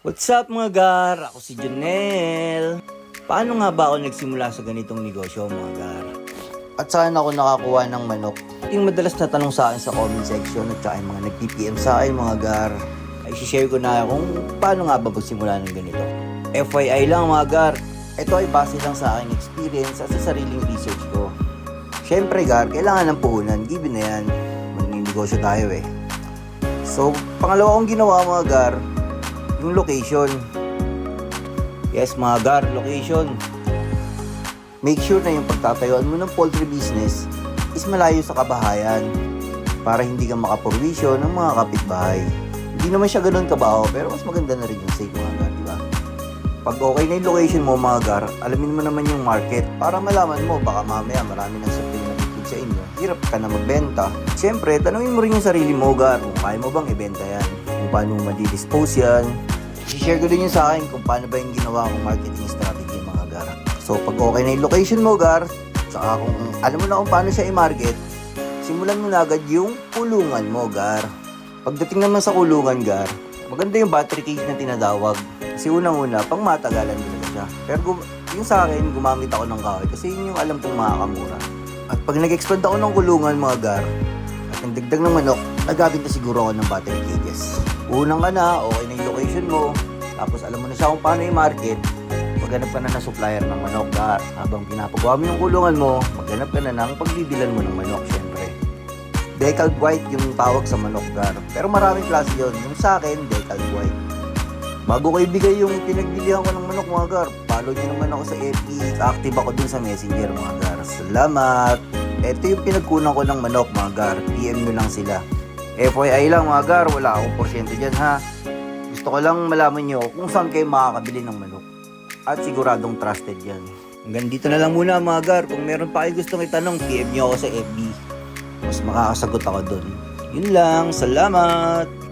What's up mga gar? Ako si Jonel. Paano nga ba ako nagsimula sa ganitong negosyo mga gar? At saan ako nakakuha ng manok? Yung madalas na tanong sa akin sa comment section at saka yung mga nag-PPM sa akin mga gar, ay share ko na kung paano nga ba magsimula ng ganito. FYI lang mga gar, ito ay base lang sa aking experience at sa sariling research ko. Siyempre gar, kailangan ng puhunan, given na yan. Magnegosyo tayo eh. So, pangalawa kong ginawa mga gar, yung location. Yes, mga gar, location. Make sure na yung pagtatayuan mo ng poultry business is malayo sa kabahayan para hindi ka makapurwisyo ng mga kapitbahay. Hindi naman siya ganun kabaho, pero mas maganda na rin yung safe mga gar, di ba? Pag okay na yung location mo mga gar, alamin mo naman yung market para malaman mo baka mamaya marami ng supply na bibig sa inyo. Hirap ka na magbenta. Siyempre, tanungin mo rin yung sarili mo gar kung kaya mo bang ibenta yan. Kung paano mo madidispose yan. I-share ko din yun sa akin kung paano ba yung ginawa kong marketing strategy mga gar. So pag okay na yung location mo gar, saka kung alam mo na kung paano siya i-market, simulan mo na agad yung kulungan mo gar. Pagdating naman sa kulungan gar, maganda yung battery cage na tinadawag. Kasi unang-una, pang matagalan talaga siya. Pero yung sa akin, gumamit ako ng kahoy kasi yun yung alam kong makakamura. At pag nag-expand ako ng kulungan mga gar, at nagdagdag ng manok, nagabit na siguro ako ng battery cages. Unang ka na, okay na yung location mo, tapos alam mo na siya kung paano i-market, maghanap ka na ng supplier ng manok gar. Habang pinapagawa mo yung kulungan mo, maghanap ka na ng pagbibilan mo ng manok, syempre. Decalb white yung tawag sa manok gar. Pero maraming klase yun. Yung sa akin, decalb white. Bago ko ibigay yung pinagbilihan ko ng manok mga gar, follow nyo naman ako sa FB. Active ako dun sa messenger mga gar. Salamat! Ito yung pinagkunan ko ng manok mga gar. PM nyo lang sila. FYI lang mga gar, wala akong porsyento dyan ha. Gusto ko lang malaman nyo kung saan kayo makakabili ng manok. At siguradong trusted yan. Hanggang dito na lang muna mga gar. Kung meron pa kayo gustong itanong, PM nyo ako sa FB. Mas makakasagot ako dun. Yun lang. Salamat!